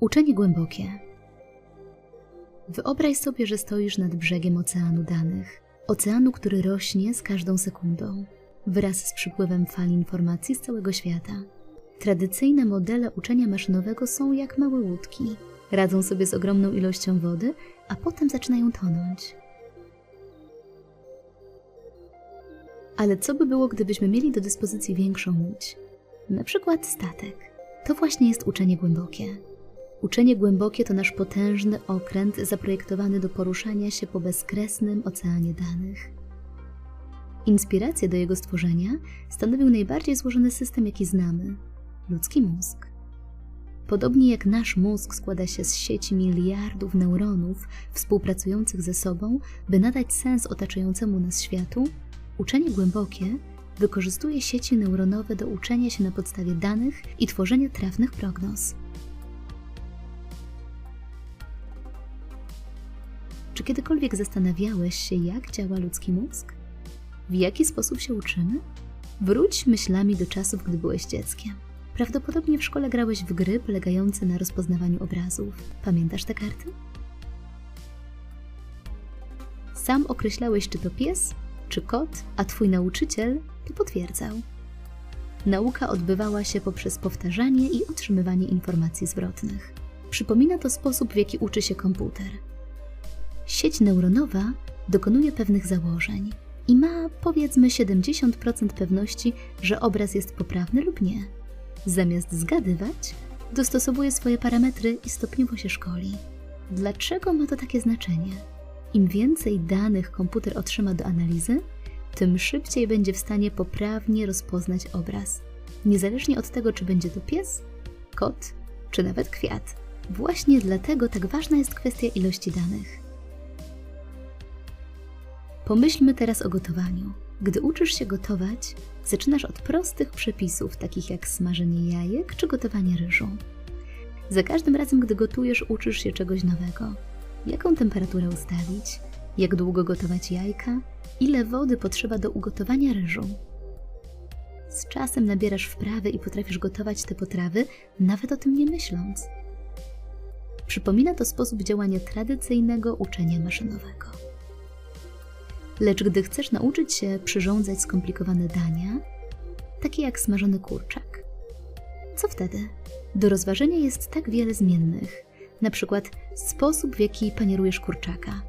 Uczenie głębokie. Wyobraź sobie, że stoisz nad brzegiem oceanu danych. Oceanu, który rośnie z każdą sekundą, wraz z przypływem fal informacji z całego świata. Tradycyjne modele uczenia maszynowego są jak małe łódki. Radzą sobie z ogromną ilością wody, a potem zaczynają tonąć. Ale co by było, gdybyśmy mieli do dyspozycji większą łódź? Na przykład statek. To właśnie jest uczenie głębokie. Uczenie głębokie to nasz potężny okręt zaprojektowany do poruszania się po bezkresnym oceanie danych. Inspirację do jego stworzenia stanowił najbardziej złożony system, jaki znamy ludzki mózg. Podobnie jak nasz mózg składa się z sieci miliardów neuronów współpracujących ze sobą, by nadać sens otaczającemu nas światu, uczenie głębokie wykorzystuje sieci neuronowe do uczenia się na podstawie danych i tworzenia trafnych prognoz. Czy kiedykolwiek zastanawiałeś się, jak działa ludzki mózg? W jaki sposób się uczymy? Wróć myślami do czasów, gdy byłeś dzieckiem. Prawdopodobnie w szkole grałeś w gry polegające na rozpoznawaniu obrazów. Pamiętasz te karty? Sam określałeś, czy to pies, czy kot, a twój nauczyciel to potwierdzał. Nauka odbywała się poprzez powtarzanie i otrzymywanie informacji zwrotnych. Przypomina to sposób, w jaki uczy się komputer. Sieć neuronowa dokonuje pewnych założeń i ma powiedzmy 70% pewności, że obraz jest poprawny lub nie. Zamiast zgadywać, dostosowuje swoje parametry i stopniowo się szkoli. Dlaczego ma to takie znaczenie? Im więcej danych komputer otrzyma do analizy, tym szybciej będzie w stanie poprawnie rozpoznać obraz, niezależnie od tego, czy będzie to pies, kot, czy nawet kwiat. Właśnie dlatego tak ważna jest kwestia ilości danych. Pomyślmy teraz o gotowaniu. Gdy uczysz się gotować, zaczynasz od prostych przepisów, takich jak smażenie jajek czy gotowanie ryżu. Za każdym razem, gdy gotujesz, uczysz się czegoś nowego. Jaką temperaturę ustawić, jak długo gotować jajka, ile wody potrzeba do ugotowania ryżu. Z czasem nabierasz wprawy i potrafisz gotować te potrawy, nawet o tym nie myśląc. Przypomina to sposób działania tradycyjnego uczenia maszynowego. Lecz gdy chcesz nauczyć się przyrządzać skomplikowane dania, takie jak smażony kurczak, co wtedy? Do rozważenia jest tak wiele zmiennych, na przykład sposób, w jaki panierujesz kurczaka,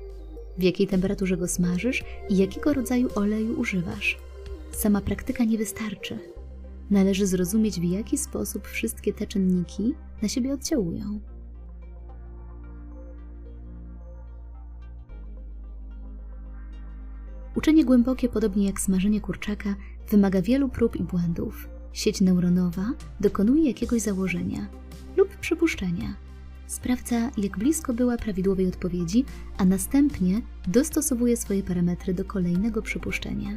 w jakiej temperaturze go smażysz i jakiego rodzaju oleju używasz. Sama praktyka nie wystarczy. Należy zrozumieć, w jaki sposób wszystkie te czynniki na siebie oddziałują. Uczenie głębokie, podobnie jak smażenie kurczaka, wymaga wielu prób i błędów. Sieć neuronowa dokonuje jakiegoś założenia lub przypuszczenia. Sprawdza, jak blisko była prawidłowej odpowiedzi, a następnie dostosowuje swoje parametry do kolejnego przypuszczenia.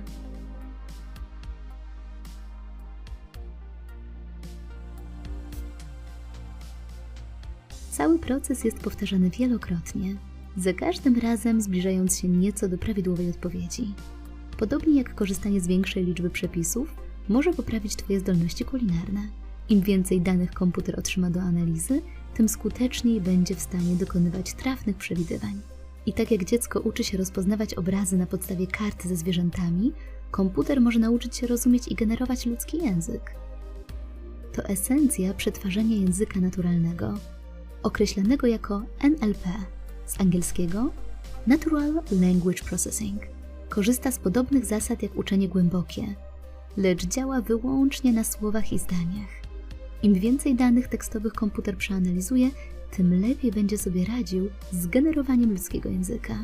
Cały proces jest powtarzany wielokrotnie, za każdym razem zbliżając się nieco do prawidłowej odpowiedzi. Podobnie jak korzystanie z większej liczby przepisów może poprawić Twoje zdolności kulinarne. Im więcej danych komputer otrzyma do analizy, tym skuteczniej będzie w stanie dokonywać trafnych przewidywań. I tak jak dziecko uczy się rozpoznawać obrazy na podstawie kart ze zwierzętami, komputer może nauczyć się rozumieć i generować ludzki język. To esencja przetwarzania języka naturalnego, określanego jako NLP z angielskiego Natural Language Processing. Korzysta z podobnych zasad jak uczenie głębokie, lecz działa wyłącznie na słowach i zdaniach. Im więcej danych tekstowych komputer przeanalizuje, tym lepiej będzie sobie radził z generowaniem ludzkiego języka.